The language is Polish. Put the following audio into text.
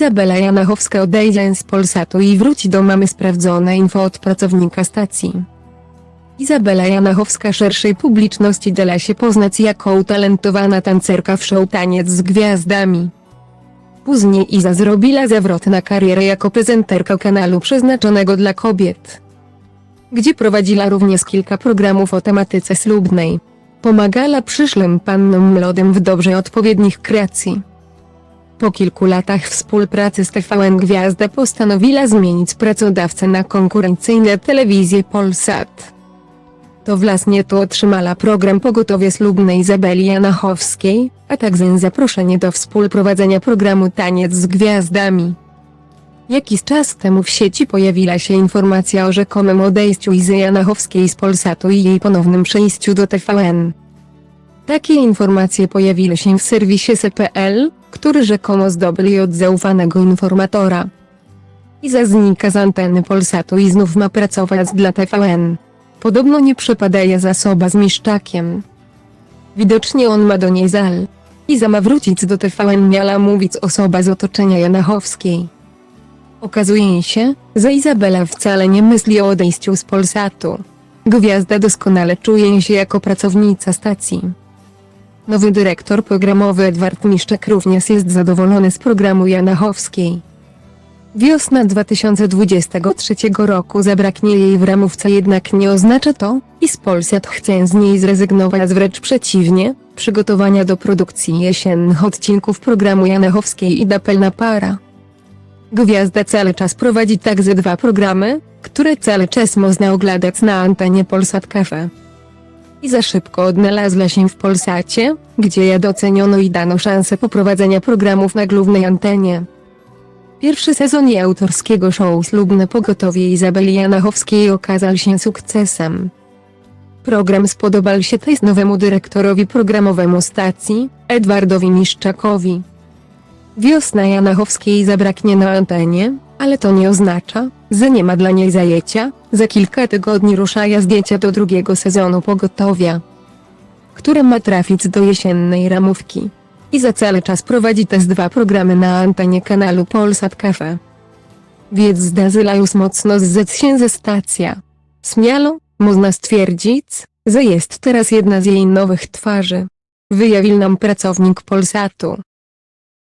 Izabela Janachowska odejdzie z Polsatu i wróci do mamy sprawdzone info od pracownika stacji. Izabela Janachowska szerszej publiczności dała się poznać jako utalentowana tancerka w show Taniec z Gwiazdami. Później Iza zrobiła zawrot na karierę jako prezenterka kanału przeznaczonego dla kobiet, gdzie prowadziła również kilka programów o tematyce ślubnej. Pomagała przyszłym pannom młodym w dobrze odpowiednich kreacji. Po kilku latach współpracy z TVN Gwiazda postanowiła zmienić pracodawcę na konkurencyjne telewizję Polsat. To właśnie tu otrzymała program Pogotowie Ślubne Izabeli Janachowskiej, a także zaproszenie do współprowadzenia programu Taniec z Gwiazdami. Jakiś czas temu w sieci pojawiła się informacja o rzekomym odejściu Izy Janachowskiej z Polsatu i jej ponownym przejściu do TVN. Takie informacje pojawiły się w serwisie CPL, który rzekomo zdobyli od zaufanego informatora. Iza znika z anteny Polsatu i znów ma pracować dla TVN. Podobno nie przepadaje zasoba z Miszczakiem. Widocznie on ma do niej zal. Iza ma wrócić do TVN miała mówić osoba z otoczenia Janachowskiej. Okazuje się, że Izabela wcale nie myśli o odejściu z Polsatu. Gwiazda doskonale czuje się jako pracownica stacji. Nowy dyrektor programowy Edward Miszczak również jest zadowolony z programu Janachowskiej. Wiosna 2023 roku zabraknie jej w ramówce jednak nie oznacza to, iż Polsat chce z niej zrezygnować wręcz przeciwnie, przygotowania do produkcji jesiennych odcinków programu Janachowskiej i Dapelna Para. Gwiazda cały czas prowadzi także dwa programy, które cały czas można oglądać na antenie Polsat Cafe. I za szybko odnalazła się w Polsacie, gdzie ja doceniono i dano szansę poprowadzenia programów na głównej antenie. Pierwszy sezon jej autorskiego show Ślubne Pogotowie Izabeli Janachowskiej okazał się sukcesem. Program spodobał się też nowemu dyrektorowi programowemu stacji, Edwardowi Miszczakowi. Wiosna Janachowskiej zabraknie na antenie, ale to nie oznacza, że nie ma dla niej zajęcia. Za kilka tygodni rusza zdjęcia do drugiego sezonu Pogotowia, które ma trafić do jesiennej ramówki. I za cały czas prowadzi te dwa programy na antenie kanału Polsat Cafe. Więc zdarzyła już mocno zrzec się ze stacja. Śmiało, można stwierdzić, że jest teraz jedna z jej nowych twarzy. Wyjawił nam pracownik Polsatu.